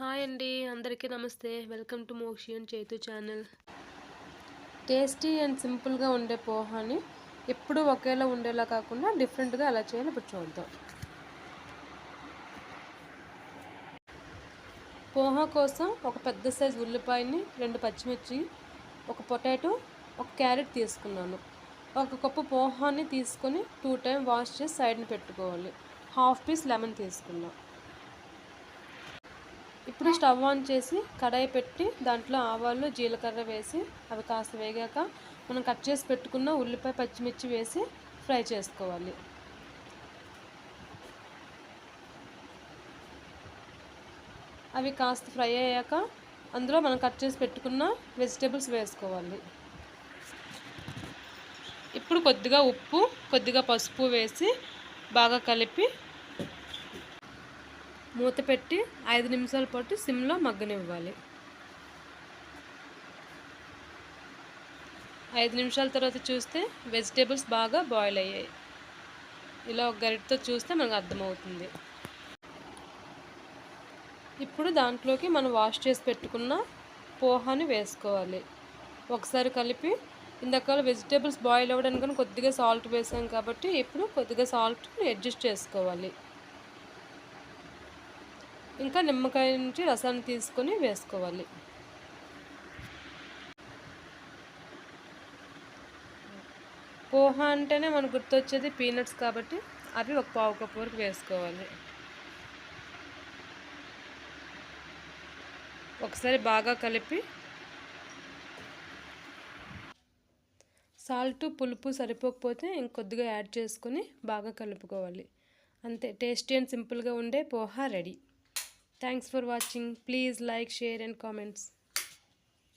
Hi అండి అందరికీ నమస్తే. Welcome to Mokshi and Chethu channel. Tasty and సింపుల్గా ఉండే పోహాని ఎప్పుడూ ఒకేలా ఉండేలా కాకుండా డిఫరెంట్గా ఎలా చేయాలో ఇప్పుడు చూద్దాం పోహా కోసం ఒక పెద్ద సైజు ఉల్లిపాయని రెండు పచ్చిమిర్చి ఒక పొటాటో ఒక క్యారెట్ తీసుకున్నాను. ఒక కప్పు పోహాని తీసుకొని టూ టైం వాష్ చేసి సైడ్ని పెట్టుకోవాలి. హాఫ్ పీస్ లెమన్ తీసుకున్నాం. ఇప్పుడు స్టవ్ ఆన్ చేసి కడాయి పెట్టి దాంట్లో ఆవాలు జీలకర్ర వేసి అవి కాస్త వేగాక మనం కట్ చేసి పెట్టుకున్న ఉల్లిపాయ పచ్చిమిర్చి వేసి ఫ్రై చేసుకోవాలి. అవి కాస్త ఫ్రై అయ్యాక అందులో మనం కట్ చేసి పెట్టుకున్న వెజిటేబుల్స్ వేసుకోవాలి. ఇప్పుడు కొద్దిగా ఉప్పు కొద్దిగా పసుపు వేసి బాగా కలిపి మూత పెట్టి ఐదు నిమిషాల పాటు సిమ్లో మగ్గనివ్వాలి. ఐదు నిమిషాల తర్వాత చూస్తే వెజిటేబుల్స్ బాగా బాయిల్ అయ్యాయి. ఇలా ఒక గరిటతో చూస్తే మనకు అర్థమవుతుంది. ఇప్పుడు దాంట్లోకి మనం వాష్ చేసి పెట్టుకున్న పోహాని వేసుకోవాలి. ఒకసారి కలిపి ఇందాక వెజిటేబుల్స్ బాయిల్ అవ్వడానికి కొద్దిగా సాల్ట్ వేసాం కాబట్టి ఇప్పుడు కొద్దిగా సాల్ట్ అడ్జస్ట్ చేసుకోవాలి. ఇంకా నిమ్మకాయ నుంచి రసాన్ని తీసుకొని వేసుకోవాలి. పోహా అంటేనే మనకు గుర్తొచ్చేది పీనట్స్ కాబట్టి అవి ఒక పావు కప్పు వరకు వేసుకోవాలి. ఒకసారి బాగా కలిపి సాల్ట్ పులుపు సరిపోకపోతే ఇంకొద్దిగా యాడ్ చేసుకొని బాగా కలుపుకోవాలి. అంతే టేస్టీ అండ్ సింపుల్గా ఉండే poha ready. Thanks for watching. Please like, share and comments.